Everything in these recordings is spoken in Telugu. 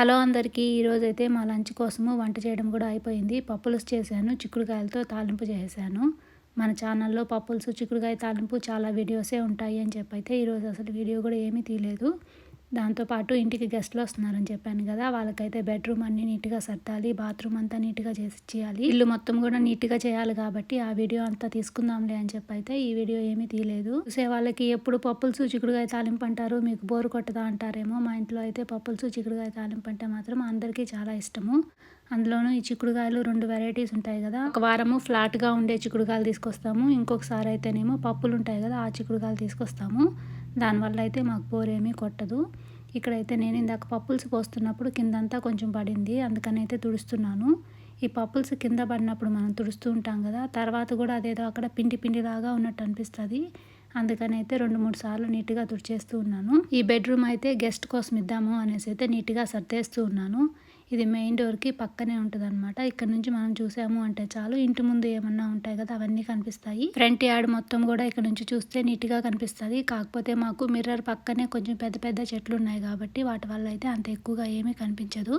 హలో అందరికీ ఈరోజైతే అయితే మా లంచ్ కోసము వంట చేయడం కూడా అయిపోయింది. పప్పులుసు చేశాను చిక్కుడుకాయలతో తాలింపు చేశాను. మన ఛానల్లో పప్పులుసు చిక్కుడుకాయ తాలింపు చాలా వీడియోసే ఉంటాయి అని చెప్పైతే ఈరోజు అసలు వీడియో కూడా ఏమీ తీయలేదు. దాంతోపాటు ఇంటికి గెస్ట్లు వస్తున్నారని చెప్పాను కదా వాళ్ళకైతే బెడ్రూమ్ అన్ని నీట్గా సర్దాలి బాత్రూమ్ అంతా నీట్గా చేసి చేయాలి ఇల్లు మొత్తం కూడా నీట్గా చేయాలి కాబట్టి ఆ వీడియో అంతా తీసుకుందాంలే అని చెప్పి అయితే ఈ వీడియో ఏమీ తీయలేదు. చూసే వాళ్ళకి ఎప్పుడు పప్పులు సూచికుడుగా తాలింపు అంటారు మీకు బోరు కొట్టదా అంటారేమో మా ఇంట్లో అయితే పప్పులు సూచికుడుగా తాలింపు అంటే మాత్రం అందరికీ చాలా ఇష్టము. అందులోనూ ఈ చిక్కుడుకాయలు రెండు వెరైటీస్ ఉంటాయి కదా ఒక వారము ఫ్లాట్గా ఉండే చిక్కుడుకాయలు తీసుకొస్తాము ఇంకొకసారి అయితేనేమో పప్పులు ఉంటాయి కదా ఆ చిక్కుడుకాయలు తీసుకొస్తాము. దానివల్ల అయితే మాకు బోరేమీ ఏమీ కొట్టదు. ఇక్కడైతే నేను ఇందాక పప్పుల్స్ పోస్తున్నప్పుడు కిందంతా కొంచెం పడింది. అందుకని అయితే తుడుస్తున్నాను. ఈ పప్పుల్స్ కింద పడినప్పుడు మనం తుడుస్తూ ఉంటాం కదా తర్వాత కూడా అదేదో అక్కడ పిండి పిండిలాగా ఉన్నట్టు అనిపిస్తుంది. అందుకని అయితే రెండు మూడు సార్లు నీట్గా తుడిచేస్తూ ఉన్నాను. ఈ బెడ్రూమ్ అయితే గెస్ట్ కోసం ఇద్దాము అనేసి అయితే నీట్గా సర్దేస్తూ ఉన్నాను. ఇది మెయిన్ డోర్కి పక్కనే ఉంటుంది అనమాట ఇక్కడ నుంచి మనం చూసాము అంటే చాలు. ఇంటి ముందు ఏమన్నా ఉంటాయి కదా అవన్నీ కనిపిస్తాయి. ఫ్రంట్ యార్డ్ మొత్తం కూడా ఇక్కడ నుంచి చూస్తే నీట్గా కనిపిస్తుంది. కాకపోతే మాకు మిర్రర్ పక్కనే కొంచెం పెద్ద పెద్ద చెట్లు ఉన్నాయి కాబట్టి వాటి వల్ల అయితే అంత ఎక్కువగా ఏమీ కనిపించదు.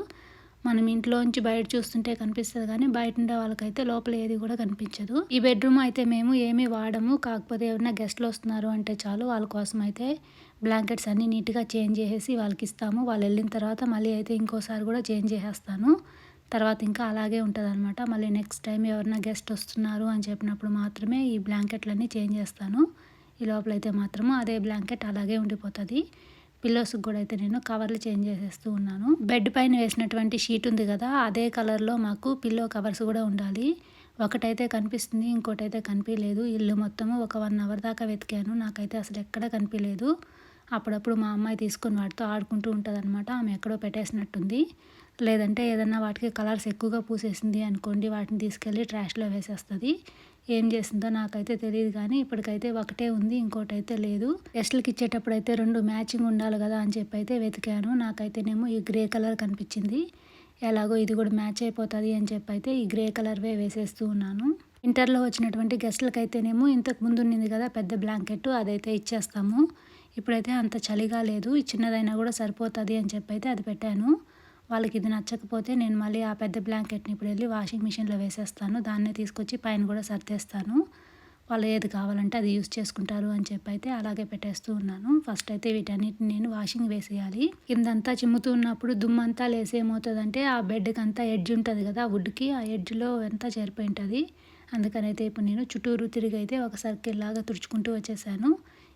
మనం ఇంట్లోంచి బయట చూస్తుంటే కనిపిస్తుంది కానీ బయట ఉండే వాళ్ళకైతే లోపల ఏది కూడా కనిపించదు. ఈ బెడ్రూమ్ అయితే మేము ఏమీ వాడము. కాకపోతే ఎవరైనా గెస్ట్లు వస్తున్నారు అంటే చాలు వాళ్ళ కోసం అయితే బ్లాంకెట్స్ అన్నీ నీట్గా చేంజ్ చేసేసి వాళ్ళకి ఇస్తాము. వాళ్ళు వెళ్ళిన తర్వాత మళ్ళీ అయితే ఇంకోసారి కూడా చేంజ్ చేసేస్తాను. తర్వాత ఇంకా అలాగే ఉంటుంది అనమాట మళ్ళీ నెక్స్ట్ టైం ఎవరైనా గెస్ట్ వస్తున్నారు అని చెప్పినప్పుడు మాత్రమే ఈ బ్లాంకెట్లన్నీ చేంజ్ చేస్తాను. ఈ లోపలైతే మాత్రము అదే బ్లాంకెట్ అలాగే ఉండిపోతుంది. పిల్లోస్కి కూడా అయితే నేను కవర్లు చేంజ్ చేసేస్తూ ఉన్నాను. బెడ్ పైన వేసినటువంటి షీట్ ఉంది కదా అదే కలర్లో మాకు పిల్లో కవర్స్ కూడా ఉండాలి. ఒకటైతే కనిపిస్తుంది ఇంకోటి అయితే కనిపించలేదు ఇల్లు మొత్తము ఒక వన్ అవర్ దాకా వెతికాను. నాకైతే అసలు ఎక్కడ కనిపించలేదు అప్పుడప్పుడు మా అమ్మాయి తీసుకొని వాటితో ఆడుకుంటూ ఉంటుంది అనమాట ఆమె ఎక్కడో పెట్టేసినట్టుంది. లేదంటే ఏదన్నా వాటికి కలర్స్ ఎక్కువగా పూసేసింది అనుకోండి వాటిని తీసుకెళ్ళి ట్రాష్లో వేసేస్తుంది. ఏం చేసిందో నాకైతే తెలియదు కానీ ఇప్పటికైతే ఒకటే ఉంది ఇంకోటి అయితే లేదు. గెస్ట్లకి ఇచ్చేటప్పుడు అయితే రెండు మ్యాచింగ్ ఉండాలి కదా అని చెప్పి అయితే వెతికాను. నాకైతేనేమో ఈ గ్రే కలర్ కనిపించింది. ఎలాగో ఇది కూడా మ్యాచ్ అయిపోతుంది అని చెప్పి అయితే ఈ గ్రే కలర్వే వేసేస్తూ ఉన్నాను. ఇంటర్లో వచ్చినటువంటి గెస్ట్లకైతేనేమో అయితేనేమో ఇంతకు ముందు ఉన్నది కదా పెద్ద బ్లాంకెట్ అదైతే ఇచ్చేస్తాము. ఇప్పుడైతే అంత చలిగా లేదు. చిన్నదైనా కూడా సరిపోతుంది అని చెప్పి అయితే అది పెట్టాను. వాళ్ళకి ఇది నచ్చకపోతే నేను మళ్ళీ ఆ పెద్ద బ్లాంకెట్ని ఇప్పుడు వెళ్ళి వాషింగ్ మిషన్లో వేసేస్తాను. దాన్నే తీసుకొచ్చి పైన కూడా సర్దేస్తాను. వాళ్ళు ఏది కావాలంటే అది యూస్ చేసుకుంటారు అని చెప్పి అయితే అలాగే పెట్టేస్తూ ఉన్నాను. ఫస్ట్ అయితే వీటన్నిటిని నేను వాషింగ్ వేసేయాలి. కిందంతా చిమ్ముతూ ఉన్నప్పుడు దుమ్మంతా లేసేమవుతుందంటే ఆ బెడ్కి అంతా ఎడ్జ్ ఉంటుంది కదా వుడ్కి ఆ ఎడ్జ్లో అంతా చేరిపోయి ఉంటుంది ఇప్పుడు నేను చుట్టూరు తిరిగి అయితే ఒక సర్కిల్ లాగా తుడుచుకుంటూ వచ్చేసాను.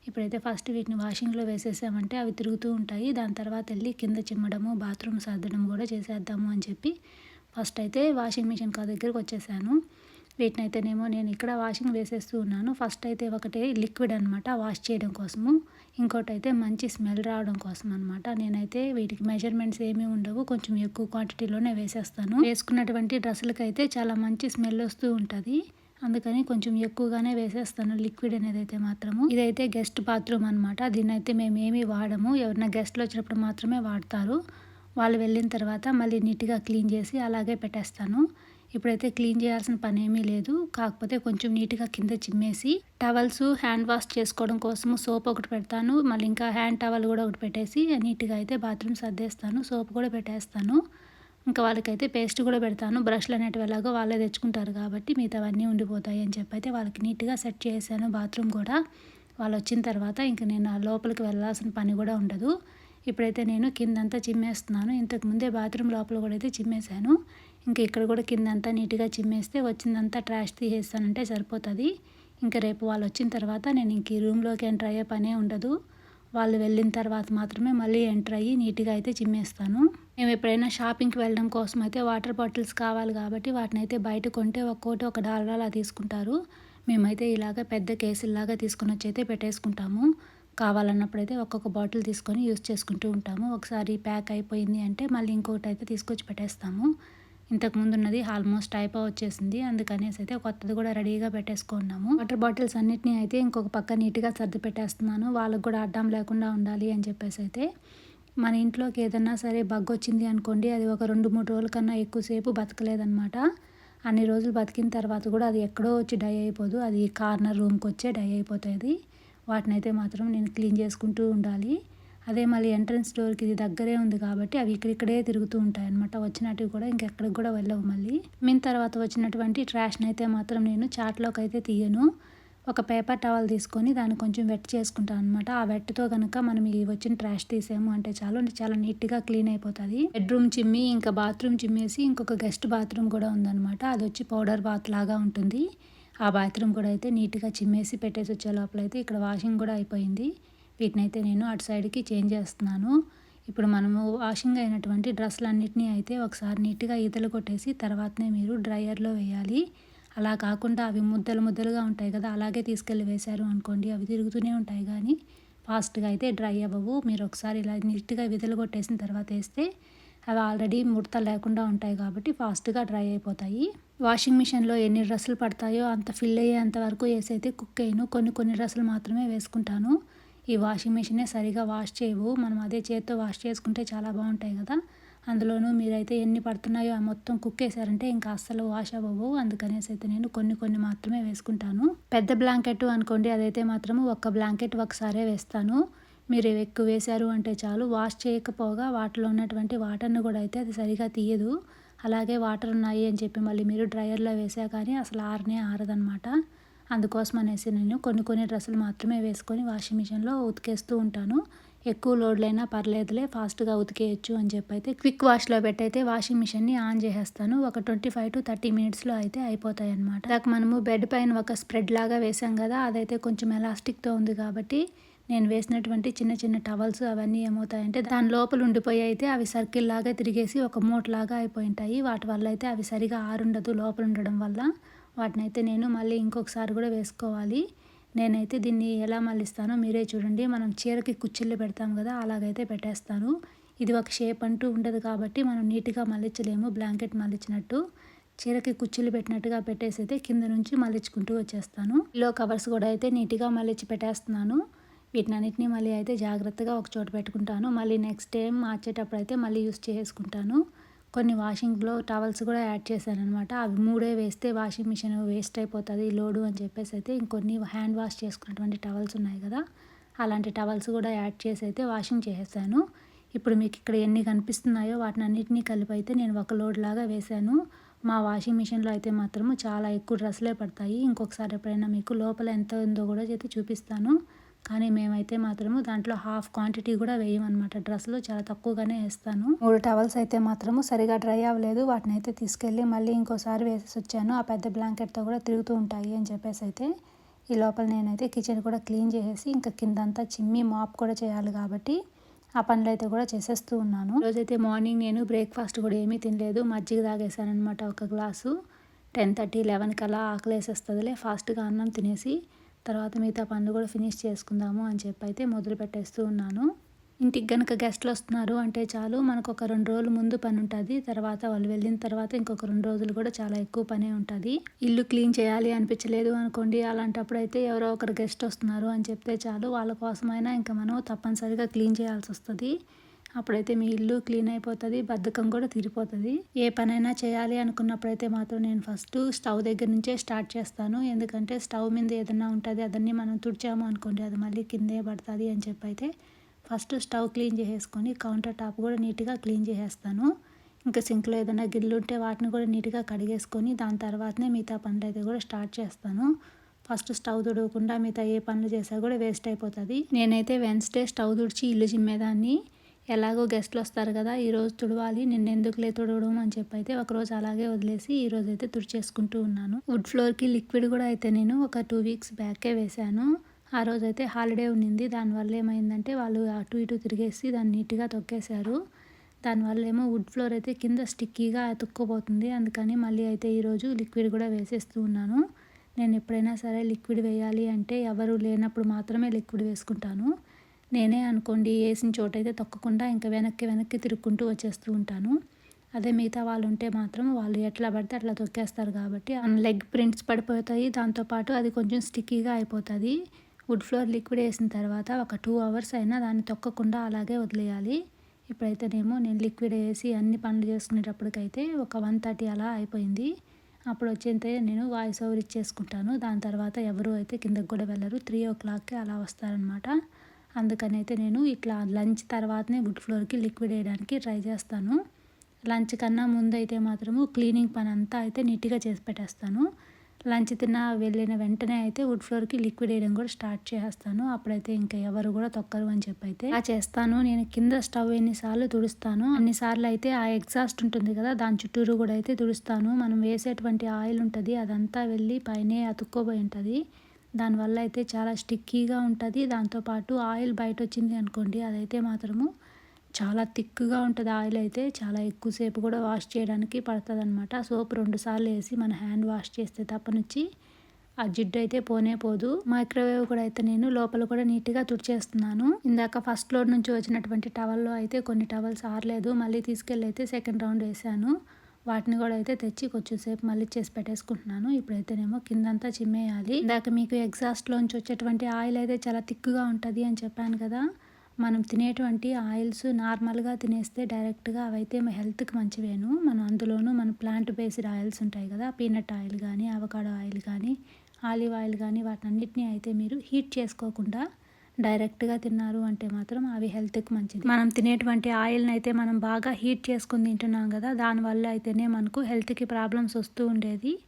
ఇప్పుడైతే ఫస్ట్ వీటిని వాషింగ్లో వేసేసామంటే అవి తిరుగుతూ ఉంటాయి. దాని తర్వాత వెళ్ళి కింద చిమ్మడము బాత్రూమ్ సర్దడం కూడా చేసేద్దాము అని చెప్పి ఫస్ట్ అయితే వాషింగ్ మిషన్ కా దగ్గరికి వచ్చేసాను. వీటిని అయితేనేమో నేను ఇక్కడ వాషింగ్ వేసేస్తూ ఉన్నాను. ఫస్ట్ అయితే ఒకటి లిక్విడ్ అనమాట వాష్ చేయడం కోసము. ఇంకోటి అయితే మంచి స్మెల్ రావడం కోసం అనమాట నేనైతే వీటికి మెజర్మెంట్స్ ఏమీ ఉండవు. కొంచెం ఎక్కువ క్వాంటిటీలోనే వేసేస్తాను. వేసుకున్నటువంటి డ్రెస్సులకైతే చాలా మంచి స్మెల్ వస్తూ ఉంటుంది. అందుకని కొంచెం ఎక్కువగానే వేసేస్తాను లిక్విడ్ అనేది అయితే మాత్రము. ఇదైతే గెస్ట్ బాత్రూమ్ అనమాట దీన్ని అయితే మేము ఏమీ వాడము. ఎవరైనా గెస్ట్లు వచ్చినప్పుడు మాత్రమే వాడతారు. వాళ్ళు వెళ్ళిన తర్వాత మళ్ళీ నీట్గా క్లీన్ చేసి అలాగే పెట్టేస్తాను. ఇప్పుడైతే క్లీన్ చేయాల్సిన పని ఏమీ లేదు. కాకపోతే కొంచెం నీట్గా కింద చిమ్మేసి టవల్స్ హ్యాండ్ వాష్ చేసుకోవడం కోసము సోప్ ఒకటి పెడతాను. మళ్ళీ ఇంకా హ్యాండ్ టవల్ కూడా ఒకటి పెట్టేసి నీట్గా అయితే బాత్రూమ్ సర్దేస్తాను. సోప్ కూడా పెట్టేస్తాను. ఇంకా వాళ్ళకైతే పేస్ట్ కూడా పెడతాను. బ్రష్లు అనేటివి ఎలాగో వాళ్ళే తెచ్చుకుంటారు కాబట్టి మిగతావన్నీ ఉండిపోతాయి అని చెప్పి అయితే వాళ్ళకి నీట్గా సెట్ చేశాను బాత్రూమ్ కూడా. వాళ్ళు వచ్చిన తర్వాత ఇంక నేను ఆ లోపలికి వెళ్ళాల్సిన పని కూడా ఉండదు. ఇప్పుడైతే నేను కిందంతా చిమ్మేస్తున్నాను. ఇంతకు ముందే బాత్రూమ్ లోపల కూడా అయితే చిమ్మేశాను. ఇంకా ఇక్కడ కూడా కిందంతా నీట్గా చిమ్మేస్తే వచ్చిందంతా ట్రాష్ తీసేస్తానంటే సరిపోతుంది. ఇంకా రేపు వాళ్ళు వచ్చిన తర్వాత నేను ఇంక ఈ రూమ్లోకి ఎంటర్ అయ్యే పనే ఉండదు. వాళ్ళు వెళ్ళిన తర్వాత మాత్రమే మళ్ళీ ఎంటర్ అయ్యి నీట్గా అయితే చిమ్మేస్తాను. మేము ఎప్పుడైనా షాపింగ్కి వెళ్ళడం కోసం అయితే వాటర్ బాటిల్స్ కావాలి కాబట్టి వాటిని అయితే బయట కొంటే ఒక్కోటి ఒక డాలర్ అలా తీసుకుంటారు. మేమైతే ఇలాగ పెద్ద కేసుల్లాగా తీసుకొని వచ్చి అయితే పెట్టేసుకుంటాము. కావాలన్నప్పుడు అయితే ఒక్కొక్క బాటిల్ తీసుకొని యూస్ చేసుకుంటూ ఉంటాము. ఒకసారి ప్యాక్ అయిపోయింది అంటే మళ్ళీ ఇంకొకటి అయితే తీసుకొచ్చి పెట్టేస్తాము. ఇంతకుముందు ఉన్నది ఆల్మోస్ట్ అయిపో వచ్చేసింది. అందుకనేసి అయితే కొత్తది కూడా రెడీగా పెట్టేసుకున్నాము. వాటర్ బాటిల్స్ అన్నిటినీ అయితే ఇంకొక పక్క నీట్గా సర్ది పెట్టేస్తున్నాను. వాళ్ళకు కూడా అడ్డం లేకుండా ఉండాలి అని చెప్పేసి అయితే మన ఇంట్లోకి ఏదన్నా సరే బగ్ వచ్చింది అనుకోండి అది ఒక రెండు మూడు రోజుల కన్నా ఎక్కువసేపు బతకలేదనమాట అన్ని రోజులు బతికిన తర్వాత కూడా అది ఎక్కడో వచ్చి డై అయిపోదు. అది కార్నర్ రూమ్కి వచ్చే డై అయిపోతుంది. వాటిని అయితే మాత్రం నేను క్లీన్ చేసుకుంటూ ఉండాలి. అదే మళ్ళీ ఎంట్రన్స్ డోర్కి ఇది దగ్గరే ఉంది కాబట్టి అవి ఇక్కడిక్కడే తిరుగుతూ ఉంటాయి అనమాట వచ్చినట్టు కూడా ఇంకెక్కడికి కూడా వెళ్ళవు మళ్ళీ. మిన్ తర్వాత వచ్చినటువంటి ట్రాష్ని అయితే మాత్రం నేను చాట్లోకి అయితే తీయను. ఒక పేపర్ టవల్ తీసుకొని దాన్ని కొంచెం వెట్ చేసుకుంటాను అనమాట ఆ వెట్తో కనుక మనం ఈ వచ్చిన ట్రాష్ తీసాము అంటే చాలు. చాలా నీట్గా క్లీన్ అయిపోతుంది. బెడ్రూమ్ చిమ్మి ఇంకా బాత్రూమ్ చిమ్మేసి ఇంకొక గెస్ట్ బాత్రూమ్ కూడా ఉందన్నమాట. అది వచ్చి పౌడర్ బాత్ లాగా ఉంటుంది. ఆ బాత్రూమ్ కూడా అయితే నీట్గా చిమ్మేసి పెట్టేసి వచ్చే లోపల అయితే ఇక్కడ వాషింగ్ కూడా అయిపోయింది. వీటిని అయితే నేను అటు సైడ్కి చేంజ్ చేస్తున్నాను. ఇప్పుడు మనము వాషింగ్ అయినటువంటి డ్రెస్సులన్నింటినీ అయితే ఒకసారి నీట్గా ఈతలు కొట్టేసి తర్వాతనే మీరు డ్రయర్లో వేయాలి. అలా కాకుండా అవి ముద్దలు ముద్దలుగా ఉంటాయి కదా అలాగే తీసుకెళ్ళి వేశారు అనుకోండి అవి తిరుగుతూనే ఉంటాయి. కానీ ఫాస్ట్గా అయితే డ్రై అవ్వవు. మీరు ఒకసారి ఇలా నీట్గా విధులు కొట్టేసిన తర్వాత వేస్తే అవి ఆల్రెడీ ముడత లేకుండా ఉంటాయి కాబట్టి ఫాస్ట్గా డ్రై అయిపోతాయి. వాషింగ్ మిషన్లో ఎన్ని డ్రెస్సులు పడతాయో అంత ఫిల్ అయ్యేంత వరకు వేసైతే కుక్ అయ్యను కొన్ని కొన్ని డ్రెస్సులు మాత్రమే వేసుకుంటాను. ఈ వాషింగ్ మిషనే సరిగా వాష్ చేయవు. మనం అదే చేత్తో వాష్ చేసుకుంటే చాలా బాగుంటాయి కదా. అందులోనూ మీరైతే ఎన్ని పడుతున్నాయో ఆ మొత్తం కుక్ వేసారంటే ఇంకా అస్సలు వాష్ అవ్వవు. అందుకనేసి అయితే నేను కొన్ని కొన్ని మాత్రమే వేసుకుంటాను. పెద్ద బ్లాంకెట్ అనుకోండి అదైతే మాత్రము ఒక్క బ్లాంకెట్ ఒకసారే వేస్తాను. మీరు ఎక్కువ వేశారు అంటే చాలు. వాష్ చేయకపోగా వాటిలో ఉన్నటువంటి వాటర్ని కూడా అయితే అది సరిగా తీయదు. అలాగే వాటర్ ఉన్నాయి అని చెప్పి మళ్ళీ మీరు డ్రయర్లో వేసా కానీ అసలు ఆరనే ఆరదనమాట. అందుకోసం అనేసి నేను కొన్ని కొన్ని డ్రెస్సులు మాత్రమే వేసుకొని వాషింగ్ మిషన్లో ఉతికేస్తూ ఉంటాను. ఎక్కువ లోడ్లైనా పర్లేదులే ఫాస్ట్గా ఉతికేయచ్చు అని చెప్పి అయితే క్విక్ వాష్లో పెట్టయితే వాషింగ్ మిషన్ని ఆన్ చేసేస్తాను. ఒక ట్వంటీ ఫైవ్ టు థర్టీ మినిట్స్లో అయితే అయిపోతాయి అనమాట దాకా మనము బెడ్ పైన ఒక స్ప్రెడ్ లాగా వేసాం కదా అదైతే కొంచెం ఎలాస్టిక్తో ఉంది కాబట్టి నేను వేసినటువంటి చిన్న చిన్న టవల్స్ అవన్నీ ఏమవుతాయంటే దాని లోపల ఉండిపోయి అయితే అవి సర్కిల్ లాగా తిరిగేసి ఒక మూట లాగా అయిపోయి ఉంటాయి వాటి వల్ల అయితే అవి సరిగా ఆరుండదు లోపల ఉండడం వల్ల. వాటిని అయితే నేను మళ్ళీ ఇంకొకసారి కూడా వేసుకోవాలి. నేనైతే దీన్ని ఎలా మళ్ళిస్తానో మీరే చూడండి. మనం చీరకి కుచ్చిళ్ళు పెడతాం కదా అలాగైతే పెట్టేస్తాను. ఇది ఒక షేప్ అంటూ ఉండదు కాబట్టి మనం నీట్గా మళ్ళించలేము బ్లాంకెట్ మళ్ళించినట్టు. చీరకి కుచ్చిళ్ళు పెట్టినట్టుగా పెట్టేసి అయితే కింద నుంచి మళ్ళించుకుంటూ వచ్చేస్తాను. లో కవర్స్ కూడా అయితే నీట్గా మళ్ళించి పెట్టేస్తున్నాను. వీటినన్నిటిని మళ్ళీ అయితే జాగ్రత్తగా ఒక చోట పెట్టుకుంటాను. మళ్ళీ నెక్స్ట్ టైం మార్చేటప్పుడు అయితే మళ్ళీ యూస్ చేసుకుంటాను. కొన్ని వాషింగ్లో టవల్స్ కూడా యాడ్ చేశాను అనమాట అవి మూడే వేస్తే వాషింగ్ మిషన్ వేస్ట్ అయిపోతుంది లోడు అని చెప్పేసి అయితే ఇంకొన్ని హ్యాండ్ వాష్ చేసుకున్నటువంటి టవల్స్ ఉన్నాయి కదా. అలాంటి టవల్స్ కూడా యాడ్ చేసి అయితే వాషింగ్ చేసేసాను. ఇప్పుడు మీకు ఇక్కడ ఎన్ని కనిపిస్తున్నాయో వాటిని అన్నింటినీ కలిపి అయితే నేను ఒక లోడ్ లాగా వేశాను మా వాషింగ్ మిషన్లో అయితే మాత్రము చాలా ఎక్కువ డ్రెస్సులే పడతాయి. ఇంకొకసారి ఎప్పుడైనా మీకు లోపల ఎంత ఉందో కూడా అయితే చూపిస్తాను. కానీ మేమైతే మాత్రము దాంట్లో హాఫ్ క్వాంటిటీ కూడా వేయమన్నమాట. డ్రెస్సులు చాలా తక్కువగానే వేస్తాను. మూడు టవల్స్ అయితే మాత్రము సరిగా డ్రై అవ్వలేదు. వాటిని అయితే తీసుకెళ్ళి మళ్ళీ ఇంకోసారి వేసేసి వచ్చాను. ఆ పెద్ద బ్లాంకెట్తో కూడా తిరుగుతూ ఉంటాయి అని చెప్పేసి అయితే ఈ లోపల నేనైతే కిచెన్ కూడా క్లీన్ చేసేసి ఇంకా కిందంతా చిమ్మి మాప్ కూడా చేయాలి కాబట్టి ఆ పనులు అయితే కూడా చేసేస్తూ ఉన్నాను. రోజైతే మార్నింగ్ నేను బ్రేక్ఫాస్ట్ కూడా ఏమీ తినలేదు. మజ్జిగ తాగేసాను అనమాట ఒక గ్లాసు. టెన్ థర్టీ లెవెన్ కల్లా ఆకలి వేసేస్తుందిలే ఫాస్ట్గా అన్నం తినేసి తర్వాత మిగతా పనులు కూడా ఫినిష్ చేసుకుందాము అని చెప్పి అయితే మొదలు పెట్టేస్తూ ఉన్నాను. ఇంటికి గనుక గెస్ట్లు వస్తున్నారు అంటే చాలు మనకు ఒక రెండు రోజులు ముందు పని ఉంటుంది తర్వాత వాళ్ళు వెళ్ళిన తర్వాత ఇంకొక రెండు రోజులు కూడా చాలా ఎక్కువ పనే ఉంటుంది. ఇల్లు క్లీన్ చేయాలి అనిపించలేదు అనుకోండి అలాంటప్పుడు అయితే ఎవరో ఒకరు గెస్ట్ వస్తున్నారు అని చెప్తే చాలు వాళ్ళ కోసమైనా ఇంకా మనం తప్పనిసరిగా క్లీన్ చేయాల్సి వస్తుంది. అప్పుడైతే మీ ఇల్లు క్లీన్ అయిపోతుంది బద్ధకం కూడా తీరిపోతుంది. ఏ పనైనా చేయాలి అనుకున్నప్పుడైతే మాత్రం నేను ఫస్ట్ స్టవ్ దగ్గర నుంచే స్టార్ట్ చేస్తాను. ఎందుకంటే స్టవ్ మీద ఏదైనా ఉంటుంది అదన్నీ మనం తుడిచాము అనుకోండి అది మళ్ళీ కిందే పడుతుంది అని చెప్పి అయితే ఫస్ట్ స్టవ్ క్లీన్ చేసేసుకొని కౌంటర్ టాప్ కూడా నీట్గా క్లీన్ చేసేస్తాను. ఇంకా సింక్లో ఏదైనా గిల్లు ఉంటే వాటిని కూడా నీట్గా కడిగేసుకొని దాని తర్వాతనే మిగతా పనులు అయితే కూడా స్టార్ట్ చేస్తాను. ఫస్ట్ స్టవ్ తుడవకుండా మిగతా ఏ పనులు చేసా కూడా వేస్ట్ అయిపోతుంది. నేనైతే వెన్స్డే స్టవ్ తుడిచి ఇల్లు చిమ్మేదాన్ని. ఎలాగో గెస్ట్లు వస్తారు కదా ఈరోజు తుడవాలి నిన్న ఎందుకులే తుడవడం అని చెప్పి అయితే ఒకరోజు అలాగే వదిలేసి ఈరోజు అయితే తుడిచేసుకుంటూ ఉన్నాను. వుడ్ ఫ్లోర్కి లిక్విడ్ కూడా అయితే నేను ఒక టూ వీక్స్ బ్యాకే వేశాను. ఆ రోజు అయితే హాలిడే ఉండింది దానివల్ల ఏమైందంటే వాళ్ళు అటు ఇటు తిరిగేసి దాన్ని నీట్గా తొక్కేశారు. దానివల్ల ఏమో వుడ్ ఫ్లోర్ అయితే కింద స్టిక్కీగా అతుక్కుపోతుంది అందుకని మళ్ళీ అయితే ఈరోజు లిక్విడ్ కూడా వేసేస్తూ ఉన్నాను. నేను ఎప్పుడైనా సరే లిక్విడ్ వేయాలి అంటే ఎవరు లేనప్పుడు మాత్రమే లిక్విడ్ వేసుకుంటాను. నేనే అనుకోండి వేసిన చోటైతే తొక్కకుండా ఇంకా వెనక్కి వెనక్కి తిరుక్కుంటూ వచ్చేస్తూ ఉంటాను. అదే మిగతా వాళ్ళు ఉంటే మాత్రం వాళ్ళు ఎట్లా పడితే అట్లా తొక్కేస్తారు కాబట్టి లెగ్ ప్రింట్స్ పడిపోతాయి. దాంతోపాటు అది కొంచెం స్టిక్కీగా అయిపోతుంది. వుడ్ ఫ్లోర్ లిక్విడ్ వేసిన తర్వాత ఒక టూ అవర్స్ అయినా దాన్ని తొక్కకుండా అలాగే వదిలేయాలి. ఇప్పుడైతేనేమో నేను లిక్విడ్ వేసి అన్ని పనులు చేసుకునేటప్పటికైతే ఒక వన్ థర్టీ అలా అయిపోయింది. అప్పుడు వచ్చేంతే నేను వాయిస్ ఓవర్ ఇచ్చేసుకుంటాను. దాని తర్వాత ఎవరు అయితే కిందకు కూడా వెళ్ళరు. త్రీ ఓ క్లాక్కి అలా వస్తారనమాట అందుకని అయితే నేను ఇట్లా లంచ్ తర్వాతనే వుడ్ ఫ్లోర్కి లిక్విడ్ వేయడానికి ట్రై చేస్తాను. లంచ్ కన్నా ముందు అయితే మాత్రము క్లీనింగ్ పని అంతా అయితే నీట్గా చేసి పెట్టేస్తాను. లంచ్ తిన్న వెళ్ళిన వెంటనే అయితే వుడ్ ఫ్లోర్కి లిక్విడ్ వేయడం కూడా స్టార్ట్ చేస్తాను. అప్పుడైతే ఇంకా ఎవరు కూడా తొక్కరు అని చెప్పి అయితే ఆ చేస్తాను. నేను కింద స్టవ్ ఎన్నిసార్లు తుడుస్తాను. అన్నిసార్లు అయితే ఆ ఎగ్జాస్ట్ ఉంటుంది కదా దాని చుట్టూరు కూడా అయితే తుడుస్తాను. మనం వేసేటువంటి ఆయిల్ ఉంటుంది అదంతా వెళ్ళి పైనే అతుక్కోబోయి ఉంటుంది. దానివల్ల అయితే చాలా స్టిక్కీగా ఉంటుంది. దాంతోపాటు ఆయిల్ బయట వచ్చింది అనుకోండి అదైతే మాత్రము చాలా థిక్గా ఉంటుంది. ఆయిల్ అయితే చాలా ఎక్కువసేపు కూడా వాష్ చేయడానికి పడుతుంది అనమాట సోప్ రెండు సార్లు వేసి మన హ్యాండ్ వాష్ చేస్తే తప్పనిచ్చి ఆ జిడ్డు అయితే పోనే పోదు. మైక్రోవేవ్ కూడా అయితే నేను లోపల కూడా నీట్గా తుడిచేస్తున్నాను. ఇందాక ఫస్ట్ ఫ్లోర్ నుంచి వచ్చినటువంటి టవల్లో అయితే కొన్ని టవల్స్ ఆరలేదు. మళ్ళీ తీసుకెళ్ళి అయితే సెకండ్ రౌండ్ వేసాను. వాటిని కూడా అయితే తెచ్చి కొంచెం సేపు మళ్ళీ చేసి పెట్టేసుకుంటున్నాను. ఇప్పుడైతేనేమో కిందంతా చిమ్మేయాలి. ఇందాక మీకు ఎగ్జాస్ట్లోంచి వచ్చేటువంటి ఆయిల్ అయితే చాలా థిక్గా ఉంటుంది అని చెప్పాను కదా. మనం తినేటువంటి ఆయిల్స్ నార్మల్గా తినేస్తే డైరెక్ట్గా అవైతే హెల్త్కి మంచివేను. మనం అందులోనూ మన ప్లాంట్ బేస్డ్ ఆయిల్స్ ఉంటాయి కదా. పీనట్ ఆయిల్ కానీ అవకాడో ఆయిల్ కానీ ఆలివ్ ఆయిల్ కానీ వాటన్నిటిని అయితే మీరు హీట్ చేసుకోకుండా డైరెక్ట్గా తిన్నారు అంటే మాత్రం అవి హెల్త్కి మంచిది. మనం తినేటువంటి ఆయిల్ని అయితే మనం బాగా హీట్ చేసుకుని తింటున్నాం కదా దానివల్ల అయితేనే మనకు హెల్త్కి ప్రాబ్లమ్స్ వస్తూ ఉండేది.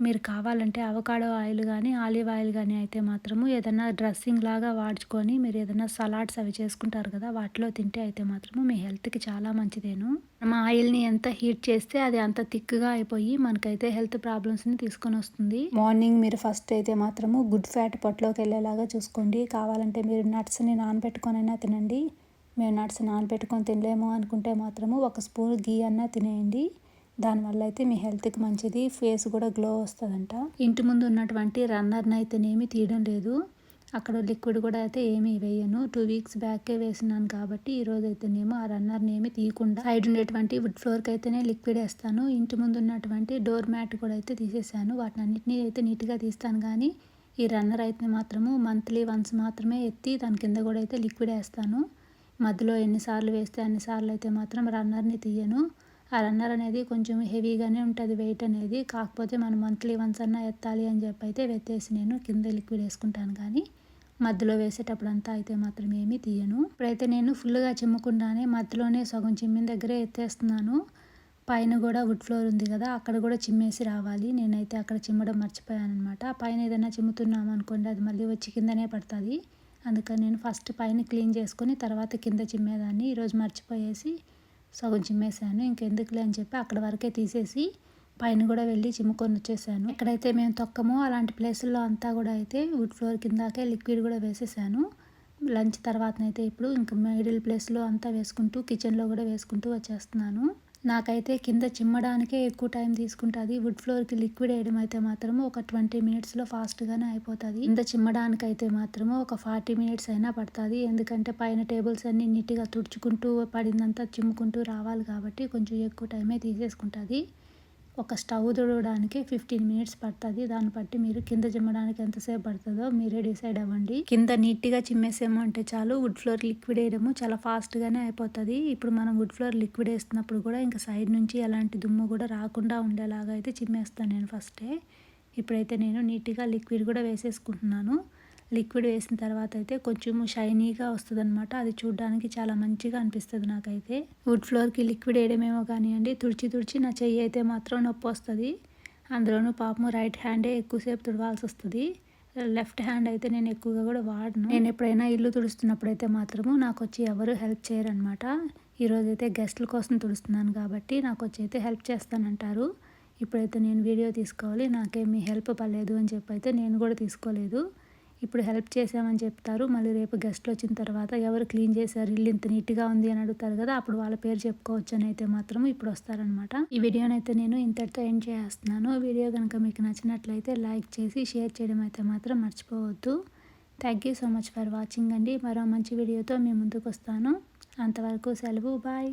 మీరు కావాలంటే అవకాడో ఆయిల్ కానీ ఆలివ్ ఆయిల్ కానీ అయితే మాత్రము ఏదైనా డ్రెస్సింగ్ లాగా వాడుకొని మీరు ఏదైనా సలాడ్స్ అవి చేసుకుంటారు కదా వాటిలో తింటే అయితే మాత్రము మీ హెల్త్కి చాలా మంచిదేను. మా ఆయిల్ని ఎంత హీట్ చేస్తే అది అంత థిక్గా అయిపోయి మనకైతే హెల్త్ ప్రాబ్లమ్స్ని తీసుకొని వస్తుంది. మార్నింగ్ మీరు ఫస్ట్ అయితే మాత్రము గుడ్ ఫ్యాట్ పొట్టలోకి వెళ్ళేలాగా చూసుకోండి. కావాలంటే మీరు నట్స్ని నానబెట్టుకొనైనా తినండి. మేము నట్స్ నానబెట్టుకొని తినలేము అనుకుంటే మాత్రము ఒక స్పూన్ గీ అన్నా తినేయండి. దానివల్ల అయితే మీ హెల్త్కి మంచిది ఫేస్ కూడా గ్లో వస్తుందంట. ఇంటి ముందు ఉన్నటువంటి రన్నర్ని అయితేనేమి తీయడం లేదు. అక్కడ లిక్విడ్ కూడా అయితే ఏమీ వేయను. టూ వీక్స్ బ్యాకే వేసినాను కాబట్టి ఈ రోజు అయితేనేమో ఆ రన్నర్ని ఏమి తీయకుండా సైడ్ ఉండేటువంటి వుడ్ ఫ్లోర్కి అయితేనే లిక్విడ్ వేస్తాను. ఇంటి ముందు ఉన్నటువంటి డోర్ మ్యాట్ కూడా అయితే తీసేసాను. వాటిని అన్నింటినీ అయితే నీట్గా తీస్తాను కానీ ఈ రన్నర్ అయితే మాత్రము మంత్లీ వన్స్ మాత్రమే ఎత్తి దాని కింద కూడా అయితే లిక్విడ్ వేస్తాను. మధ్యలో ఎన్నిసార్లు వేస్తే అన్నిసార్లు అయితే మాత్రం రన్నర్ని తీయను. రన్నర్ అనేది కొంచెం హెవీగానే ఉంటుంది వెయిట్ అనేది. కాకపోతే మనం మంత్లీ వన్స్ అన్నా ఎత్తాలి అని చెప్పి అయితే వెత్తేసి నేను కింద లిక్విడ్ వేసుకుంటాను కానీ మధ్యలో వేసేటప్పుడు అంతా అయితే మాత్రం ఏమీ తీయను. ఇప్పుడైతే నేను ఫుల్గా చిమ్మకుండానే మధ్యలోనే సగం చిమ్మిన దగ్గరే ఎత్తేస్తున్నాను. పైన కూడా వుడ్ ఫ్లోర్ ఉంది కదా అక్కడ కూడా చిమ్మేసి రావాలి. నేనైతే అక్కడ చిమ్మడం మర్చిపోయాను అనమాట పైన ఏదైనా చిమ్ముతున్నాం అనుకోండి అది మళ్ళీ వచ్చి కిందనే పడుతుంది. అందుకని నేను ఫస్ట్ పైన క్లీన్ చేసుకొని తర్వాత కింద చిమ్మేదాన్ని. ఈరోజు మర్చిపోయేసి సగం చిమ్మేశాను ఇంకెందుకులే అని చెప్పి అక్కడ వరకే తీసేసి పైన కూడా వెళ్ళి చిమ్ముకొని వచ్చేసాను. ఎక్కడైతే మేము తొక్కమో అలాంటి ప్లేసుల్లో అంతా కూడా అయితే వుడ్ ఫ్లోర్ కిందాకే లిక్విడ్ కూడా వేసేసాను. లంచ్ తర్వాతనైతే ఇప్పుడు ఇంకా మిడిల్ ప్లేస్లో అంతా వేసుకుంటూ కిచెన్లో కూడా వేసుకుంటూ వచ్చేస్తున్నాను. నాకైతే కింద చిమ్మడానికే ఎక్కువ టైం తీసుకుంటుంది. వుడ్ ఫ్లోర్కి లిక్విడ్ వేయడం అయితే మాత్రం ఒక ట్వంటీ మినిట్స్లో ఫాస్ట్గానే అయిపోతుంది. కింద చిమ్మడానికి అయితే మాత్రము ఒక ఫార్టీ మినిట్స్ అయినా పడుతుంది. ఎందుకంటే పైన టేబుల్స్ అన్ని నీట్గా తుడుచుకుంటూ పడిందంతా చిమ్ముకుంటూ రావాలి కాబట్టి కొంచెం ఎక్కువ టైమే తీసేసుకుంటుంది. ఒక స్టవ్ తుడవడానికి ఫిఫ్టీన్ మినిట్స్ పడుతుంది. దాన్ని బట్టి మీరు కింద చిమ్మడానికి ఎంతసేపు పడుతుందో మీరే డిసైడ్ అవ్వండి. కింద నీట్గా చిమ్మేసేమో అంటే చాలు వుడ్ ఫ్లోర్ లిక్విడ్ వేయడము చాలా ఫాస్ట్గానే అయిపోతుంది. ఇప్పుడు మనం వుడ్ ఫ్లోర్ లిక్విడ్ వేస్తున్నప్పుడు కూడా ఇంకా సైడ్ నుంచి ఎలాంటి దుమ్ము కూడా రాకుండా ఉండేలాగా అయితే చిమ్మేస్తాను నేను ఫస్టే. ఇప్పుడైతే నేను నీట్గా లిక్విడ్ కూడా వేసేసుకుంటున్నాను. లిక్విడ్ వేసిన తర్వాత అయితే కొంచెం షైనీగా వస్తుంది అనమాట అది చూడడానికి చాలా మంచిగా అనిపిస్తుంది నాకైతే. వుడ్ ఫ్లోర్కి లిక్విడ్ వేయడమేమో కానివ్వండి తుడిచి తుడిచి నా చెయ్యి అయితే మాత్రం నొప్పి వస్తుంది. అందులోనూ పాపము రైట్ హ్యాండే ఎక్కువసేపు తుడవాల్సి వస్తుంది లెఫ్ట్ హ్యాండ్ అయితే నేను ఎక్కువగా కూడా వాడను. నేను ఎప్పుడైనా ఇల్లు తుడుస్తున్నప్పుడు అయితే మాత్రము నాకు వచ్చి ఎవరు హెల్ప్ చేయరనమాట ఈరోజైతే గెస్ట్ల కోసం తుడుస్తున్నాను కాబట్టి నాకు వచ్చి అయితే హెల్ప్ చేస్తానంటారు. ఇప్పుడైతే నేను వీడియో తీసుకోవాలి నాకేమీ హెల్ప్ పర్లేదు అని చెప్పి అయితే నేను కూడా తీసుకోలేదు. ఇప్పుడు హెల్ప్ చేసామని చెప్తారు. మళ్ళీ రేపు గెస్ట్లు వచ్చిన తర్వాత ఎవరు క్లీన్ చేశారు ఇల్లు ఇంత నీట్గా ఉంది అని అడుగుతారు కదా అప్పుడు వాళ్ళ పేరు చెప్పుకోవచ్చు అని అయితే మాత్రం ఇప్పుడు వస్తారనమాట ఈ వీడియోని అయితే నేను ఇంతటితో ఎండ్ చేస్తున్నాను. వీడియో కనుక మీకు నచ్చినట్లయితే లైక్ చేసి షేర్ చేయడం అయితే మాత్రం మర్చిపోవద్దు. Thank you so much for watching అండి. మరో మంచి వీడియోతో మేము ముందుకు వస్తాను. అంతవరకు సెలవు. బాయ్.